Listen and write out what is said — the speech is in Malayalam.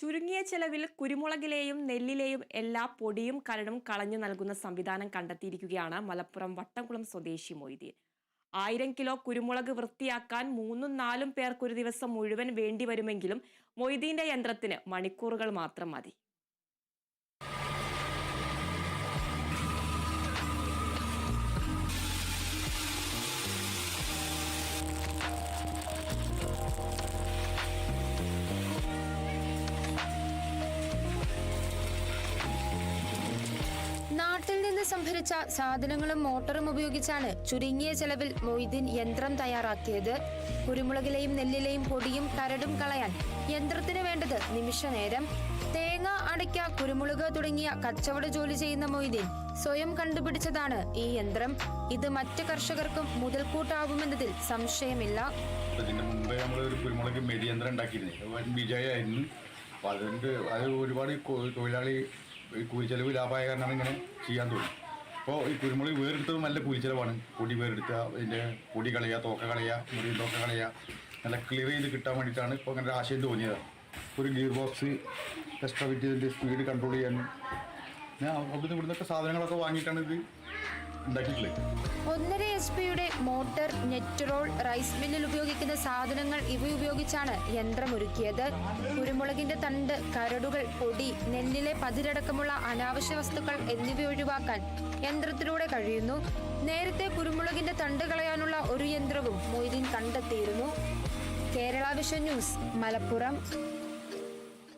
ചുരുങ്ങിയ ചെലവിൽ കുരുമുളകിലെയും നെല്ലിലെയും എല്ലാ പൊടിയും കരടും കളഞ്ഞു നൽകുന്ന സംവിധാനം കണ്ടെത്തിയിരിക്കുകയാണ് മലപ്പുറം വട്ടംകുളം സ്വദേശി മൊയ്തീൻ. ആയിരം കിലോ കുരുമുളക് വൃത്തിയാക്കാൻ മൂന്നും നാലും പേർക്കൊരു ദിവസം മുഴുവൻ വേണ്ടിവരുമെങ്കിലും മൊയ്തീന്റെ യന്ത്രത്തിന് മണിക്കൂറുകൾ മാത്രം മതി. നാട്ടിൽ നിന്ന് സംഭരിച്ച സാധനങ്ങളും മോട്ടറും ഉപയോഗിച്ചാണ് ചുരുങ്ങിയ ചെലവിൽ മൊയ്തീൻ യന്ത്രം തയ്യാറാക്കിയത്. കുരുമുളകിലെയും നെല്ലിലെയും പൊടിയും കരടും കളയാൻ യന്ത്രത്തിന് വേണ്ടത് നിമിഷ നേരം. തേങ്ങ അടയ്ക്ക കുരുമുളക് തുടങ്ങിയ കച്ചവട ജോലി ചെയ്യുന്ന മൊയ്തീൻ സ്വയം കണ്ടുപിടിച്ചതാണ് ഈ യന്ത്രം. ഇത് മറ്റു കർഷകർക്കും മുതൽക്കൂട്ടാവുമെന്നതിൽ സംശയമില്ല. ഇതിന് ഒരു അത് ഒരുപാട് തൊഴിലാളി ഈ കൂലിച്ചെലവ് ലാഭമായ കാരണമാണ് ഇങ്ങനെ ചെയ്യാൻ തോന്നി അപ്പോൾ ഈ കുരുമുളക് വേറെടുത്തത് നല്ല കൂലിച്ചെലവാണ് പൊടി വേറെടുക്കുക അതിന്റെ പൊടി കളയുക തോക്ക കളയുക മുറിയും തോക്ക കളയുക നല്ല ക്ലിയർ ചെയ്ത് കിട്ടാൻ വേണ്ടിയിട്ടാണ് ഇപ്പോൾ അങ്ങനെ ഒരു ആശയം തോന്നിയത്. ഒരു ഗിയർ ബോക്സ് എക്സ്ട്രാ ചെയ്തിട്ട് സ്പീഡ് കൺട്രോൾ ചെയ്യാനും ഞാൻ സാധനങ്ങളൊക്കെ വാങ്ങിയിട്ടാണ് ഇത് ഒന്നര എസ് പിയുടെ മോട്ടർ നെറ്റ്റോൾ റൈസ് മില്ലിൽ ഉപയോഗിക്കുന്ന സാധനങ്ങൾ ഇവ ഉപയോഗിച്ചാണ് യന്ത്രം ഒരുക്കിയത് കുരുമുളകിന്റെ തണ്ട് കരടുകൾ പൊടി നെല്ലിലെ പതിരടക്കമുള്ള അനാവശ്യ വസ്തുക്കൾ എന്നിവ ഒഴിവാക്കാൻ യന്ത്രത്തിലൂടെ കഴിയുന്നു. നേരത്തെ കുരുമുളകിന്റെ തണ്ട് കളയാനുള്ള ഒരു യന്ത്രവും മൊയ്തീൻ കണ്ടെത്തിയിരുന്നു. Kerala vision news Malappuram.